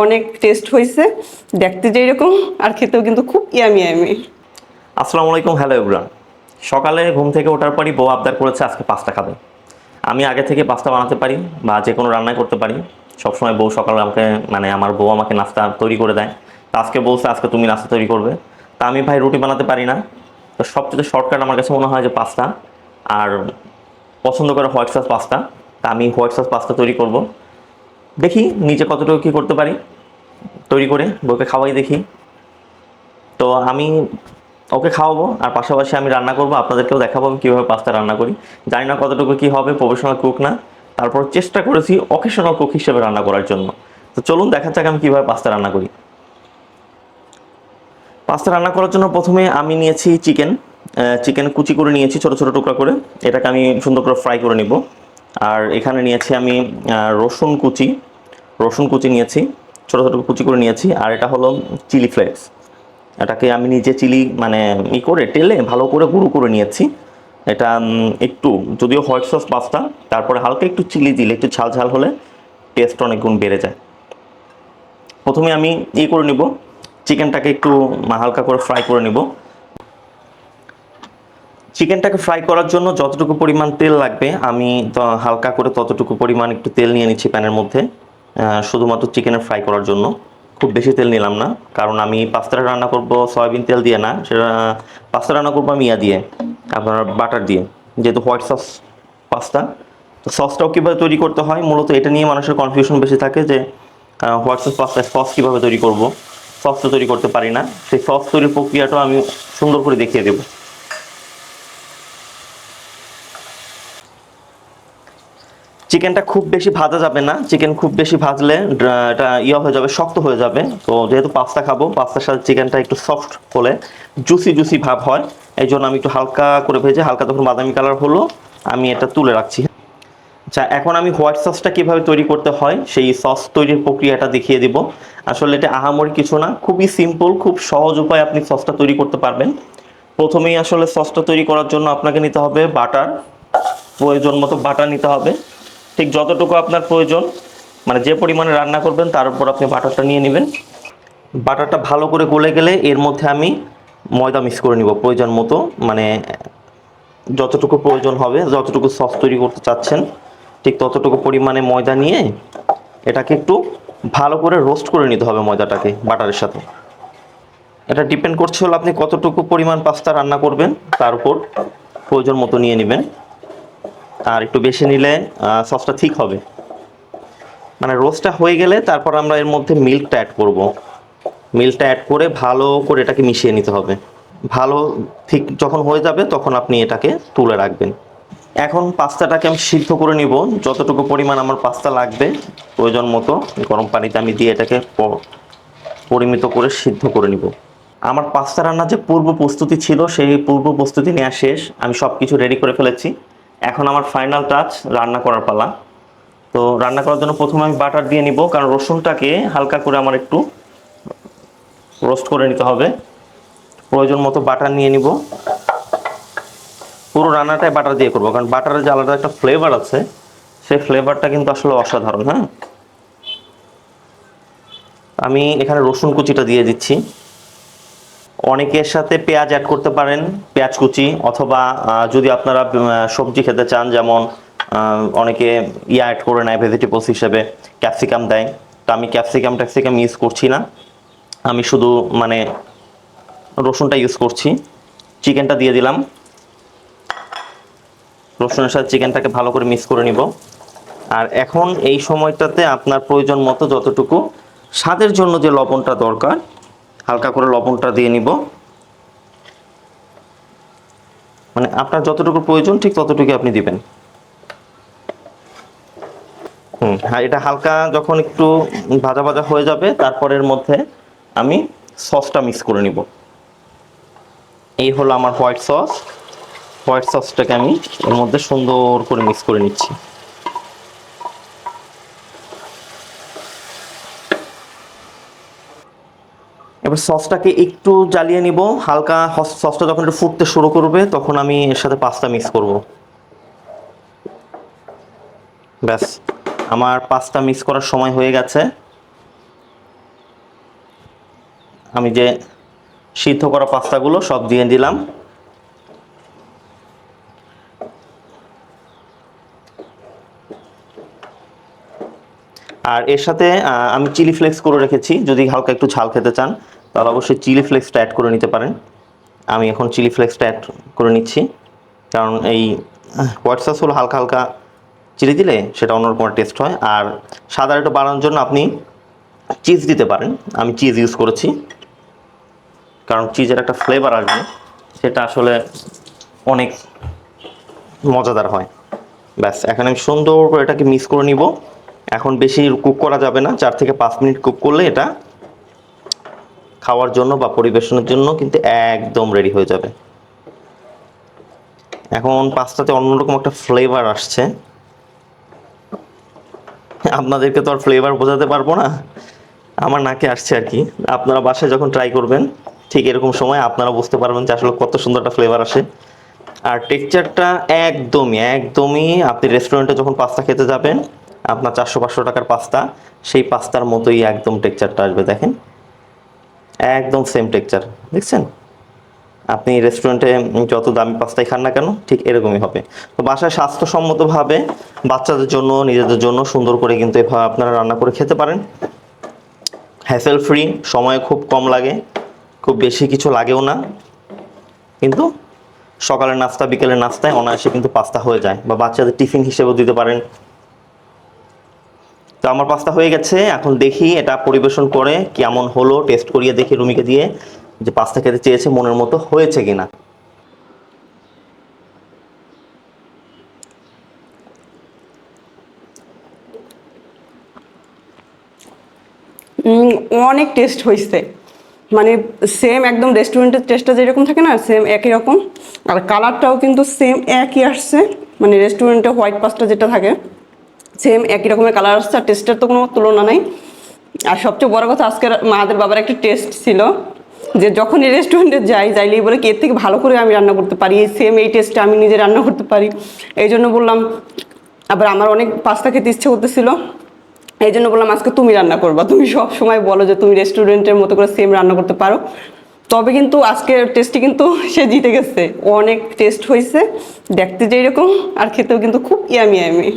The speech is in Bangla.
অনেক টেস্ট হয়েছে। দেখতে যেরকম আর খেতেও কিন্তু খুব ইয়ামি ইয়ামি আসসালামু আলাইকুম হ্যালো এভরান সকালে ঘুম থেকে ওঠার পরই বউ আবদার করেছে আজকে পাস্তা খাবে। আমি আগে থেকে পাস্তা বানাতে পারি বা যে কোনো রান্নাই করতে পারি। সবসময় বউ সকালে আমাকে মানে আমার বউ আমাকে নাস্তা তৈরি করে দেয়। তা আজকে বলছে, আজকে তুমি নাস্তা তৈরি করবে। তা আমি ভাই রুটি বানাতে পারি না। তো সবচেয়ে শর্টকাট আমার কাছে মনে হয় যে পাস্তা। আর পছন্দ করে হোয়াইট সস পাস্তা। তা আমি হোয়াইট সস পাস্তা তৈরি করব। দেখি নিজে কতটুকু কী করতে পারি। তৈরি করে বউকে খাওয়াই দেখি। তো আমি ওকে খাওয়াবো আর পাশাপাশি আমি রান্না করব। আপনাদেরকেও দেখাবো আমি কীভাবে পাস্তা রান্না করি। জানি না কতটুকু কী হবে প্রফেশনাল কুক না। তারপর চেষ্টা করেছি অকেশনাল কুক হিসেবে রান্না করার জন্য। তো চলুন দেখা যাক আমি কীভাবে পাস্তা রান্না করি। পাস্তা রান্না করার জন্য প্রথমে আমি নিয়েছি চিকেন। চিকেন কুচি করে নিয়েছি ছোট ছোট টুকরা করে। এটাকে আমি সুন্দর করে ফ্রাই করে নিব। আর এখানে নিয়েছি আমি রসুন কুচি। রসুন কুচি নিয়েছি, ছোটো ছোটো কুচি করে নিয়েছি, আর এটা হলো চিলি ফ্লেক্স। এটাকে আমি নিজে চিলি মানে ই করে টেলে ভালো করে গুঁড়ো করে নিয়েছি। এটা একটু, যদিও হোয়াইট সস পাস্তা তারপরে হালকা একটু চিলি দিলে, একটু ঝাল ঝাল হলে টেস্ট অনেক গুণ বেড়ে যায়। প্রথমে আমি ই করে নিব, চিকেনটাকে একটু হালকা করে ফ্রাই করে নিব। চিকেনটাকে ফ্রাই করার জন্য যতটুকু পরিমাণ তেল লাগবে, আমি হালকা করে ততটুকু পরিমাণ একটু তেল নিয়ে নিচ্ছি প্যানের মধ্যে। শুধুমাত্র চিকেনের ফ্রাই করার জন্য। খুব বেশি তেল নিলাম না, কারণ আমি পাস্তাটা রান্না করব সয়াবিন তেল দিয়ে না, সেটা পাস্তা রান্না করব আমি ইয়া দিয়ে, আপনার বাটার দিয়ে, যেহেতু হোয়াইট সস পাস্তা তো সসটাও কীভাবে তৈরি করতে হয়? মূলত এটা নিয়ে মানুষের কনফিউশন বেশি থাকে যে হোয়াইট সস পাস্তায় সস কীভাবে তৈরি করব? সস তো তৈরি করতে পারি না। সেই সস তৈরির প্রক্রিয়াটাও আমি সুন্দর করে দেখিয়ে দেবো। চিকেনটা খুব বেশি ভাজা যাবে না। চিকেন খুব বেশি ভাজলে এটা ইয়ে হয়ে যাবে, শক্ত হয়ে যাবে। তো যেহেতু পাস্তা খাব, পাস্তার সাথে চিকেনটা একটু সফট হলে জুসি জুসি ভাব হয়। এই জন্য আমি একটু হালকা করে ভেজে, হালকা যখন বাদামি কালার হলো, আমি এটা তুলে রাখছি। আচ্ছা এখন আমি হোয়াইট সসটা কীভাবে তৈরি করতে হয়, সেই সস তৈরির প্রক্রিয়াটা দেখিয়ে দিব। আসলে এটা আহামরি কিছু না, খুবই সিম্পল খুব সহজ উপায়ে আপনি সসটা তৈরি করতে পারবেন। প্রথমেই আসলে সসটা তৈরি করার জন্য আপনাকে নিতে হবে বাটার। প্রয়োজন মতো বাটার নিতে হবে। ঠিক যতটুকু আপনার প্রয়োজন মানে যে পরিমাণে রান্না করবেন, তার উপর আপনি বাটারটা নিয়ে নেবেন। বাটারটা ভালো করে গলে গেলে এর মধ্যে আমি ময়দা মিক্স করে নিব, প্রয়োজন মতো। মানে যতটুকু প্রয়োজন হবে, যতটুকু সস তৈরি করতে চাচ্ছেন, ঠিক ততটুকু পরিমাণে ময়দা নিয়ে এটাকে একটু ভালো করে রোস্ট করে নিতে হবে ময়দাটাকে, বাটারের সাথে। এটা ডিপেন্ড করছে হলো আপনি কতটুকু পরিমাণ পাস্তা রান্না করবেন, তার উপর প্রয়োজন মতো নিয়ে নেবেন। আর একটু বেশি নিলে সসটা ঠিক হবে। মানে রোস্টটা হয়ে গেলে তারপর আমরা এর মধ্যে মিল্কটা অ্যাড করব। মিল্কটা অ্যাড করে ভালো করে এটাকে মিশিয়ে নিতে হবে। ভালো, ঠিক যখন হয়ে যাবে তখন আপনি এটাকে তুলে রাখবেন। এখন পাস্তাটাকে আমি সিদ্ধ করে নিব। যতটুকু পরিমাণ আমার পাস্তা লাগবে, প্রয়োজন মতো গরম পানিতে আমি দিয়ে এটাকে পরিমিত করে সিদ্ধ করে নিব। আমার পাস্তা রান্নার যে পূর্ব প্রস্তুতি ছিল, সেই পূর্ব প্রস্তুতি নেওয়া শেষ। আমি সব কিছু রেডি করে ফেলেছি। এখন আমার ফাইনাল টাচ রান্না করার পালা। তো রান্না করার জন্য প্রথমে আমি বাটার দিয়ে নিব, কারণ রসুনটাকে হালকা করে আমার একটু রোস্ট করে নিতে হবে। প্রয়োজন মতো বাটার নিয়ে নিব। পুরো রান্নাটাই বাটার দিয়ে করব, কারণ বাটারের যে আলাদা একটা ফ্লেভার আছে, সেই ফ্লেভারটা কিন্তু আসলে অসাধারণ হ্যাঁ? আমি এখানে রসুন কুচিটা দিয়ে দিচ্ছি। অনেকের সাথে পেঁয়াজ অ্যাড করতে পারেন, পেঁয়াজ কুচি, অথবা যদি আপনারা সবজি খেতে চান, যেমন অনেকে ইয়া অ্যাড করে নেয় ভেজিটেবলস হিসেবে ক্যাপসিকাম দেয়। তো আমি ক্যাপসিকাম ট্যাপসিকাম ইউজ করছি না। আমি শুধু মানে রসুনটা ইউজ করছি। চিকেনটা দিয়ে দিলাম। রসুনের সাথে চিকেনটাকে ভালো করে মিক্স করে নিব। আর এখন এই সময়টাতে আপনার প্রয়োজন মতো যতটুকু, স্বাদের জন্য যে লবণটা দরকার হালকা করে লবণটা দিয়ে নিব। মানে আপনার যতটুকু প্রয়োজন, ঠিক ততটুকু আপনি দিবেন। হুম, আর এটা হালকা যখন একটু ভাজা ভাজা হয়ে যাবে, তারপরের মধ্যে আমি সসটা মিক্স করে নিব। এই হলো আমার হোয়াইট সস। হোয়াইট সসটাকে আমি এর মধ্যে সুন্দর করে মিক্স করে নিচ্ছি। এবার সসটাকে একটু জ্বালিয়ে নিব। হালকা সসটা যখন একটু ফুটতে শুরু করবে, তখন আমি এর সাথে পাস্তা মিক্স করব। ব্যাস, আমার পাস্তা মিক্স করার সময় হয়ে গেছে। আমি যে সিদ্ধ করা পাস্তাগুলো সব দিয়ে দিলাম। আর এর সাথে আমি চিলি ফ্লেক্স করে রেখেছি, যদি হালকা একটু ঝাল খেতে চান। তাহলে অবশ্যই চিলি ফ্লেক্সটা অ্যাড করে নিতে পারেন। আমি এখন চিলি ফ্লেক্সটা অ্যাড করে নিচ্ছি। কারণ এই হোয়াইট সস হলো হালকা হালকা চিলি দিলে সেটা অন্যরকম টেস্ট হয়। আর সাদা একটু বাড়ানোর জন্য আপনি চিজ দিতে পারেন। আমি চিজ ইউজ করেছি। কারণ চিজের একটা ফ্লেভার আসবে। সেটা আসলে অনেক মজাদার হয়। ব্যাস, এখন আমি সুন্দর করে এটাকে মিক্স করে নিব। এখন বেশি কুক করা যাবে না। চার থেকে পাঁচ মিনিট কুক করলে এটা খাওয়ার জন্য বা পরিবেশনের জন্য কিন্তু একদম রেডি হয়ে যাবে। এখন পাস্তাতে অন্যরকম একটা ফ্লেভার আসছে। আপনাদেরকে তো আর ফ্লেভার বোঝাতে পারব না। আমার নাকে আসছে আর কি। আপনারা বাসায় যখন ট্রাই করবেন, ঠিক এরকম সময় আপনারা বুঝতে পারবেন যে আসলে কত সুন্দর একটা ফ্লেভার আসে। আর টেক্সচারটা একদমই একদমই আপনি রেস্টুরেন্টে যখন পাস্তা খেতে যাবেন, আপনার চারশো পাঁচশো টাকার পাস্তা, সেই পাস্তার মতোই একদম টেক্সচারটা আসবে, দেখেন। একদম সেম টেক্সচার দেখছেন? আপনি রেস্টুরেন্টে যত দামি পাস্তাই খান না কেন, ঠিক এরকমই হবে। তো বাসায় স্বাস্থ্যসম্মতভাবে বাচ্চাদের জন্য, নিজেদের জন্য সুন্দর করে কিন্তু এভাবে আপনারা রান্না করে খেতে পারেন। হ্যাসেল ফ্রি সময় খুব কম লাগে, খুব বেশি কিছু লাগেও না। কিন্তু সকালের নাস্তা, বিকেলের নাস্তায় অনায়াসে কিন্তু পাস্তা হয়ে যায়, বা বাচ্চাদের টিফিন হিসেবেও দিতে পারেন। তো আমার পাস্তা হয়ে গেছে, এখন দেখি এটা পরিবেশন করে কেমন হলো টেস্ট করিয়ে দেখি রুমিকে দিয়ে যে পাস্তা খেতে চেয়েছে, মনের মতো হয়েছে কিনা। অনেক টেস্ট হয়েছে। মানে সেম একদম রেস্টুরেন্টের টেস্টটা যেরকম থাকে না সেম একই রকম। আর কালারটাও কিন্তু সেম একই আসছে। মানে রেস্টুরেন্টে হোয়াইট পাস্তা যেটা থাকে সেম একই রকমের কালার আসছে, আর টেস্টের তো কোনো তুলনা নেই। আর সবচেয়ে বড় কথা, আজকের মাদের বাবার একটা টেস্ট ছিল, যে যখন এই রেস্টুরেন্টে যাই, যাইলেই বলে কি, এর থেকে ভালো করে আমি রান্না করতে পারি সেম এই টেস্টটা আমি নিজে রান্না করতে পারি। এই জন্য বললাম, আবার আমার অনেক পাস্তা খেতে ইচ্ছে করতেছিল। এই জন্য বললাম, আজকে তুমি রান্না করবা। তুমি সব সময় বলো যে, তুমি রেস্টুরেন্টের মতো করে সেম রান্না করতে পারো। তবে কিন্তু আজকের টেস্টে কিন্তু সে জিতে গেছে। অনেক টেস্ট হয়েছে দেখতে যেরকম আর খেতেও কিন্তু খুব ইয়ামি ইয়ামি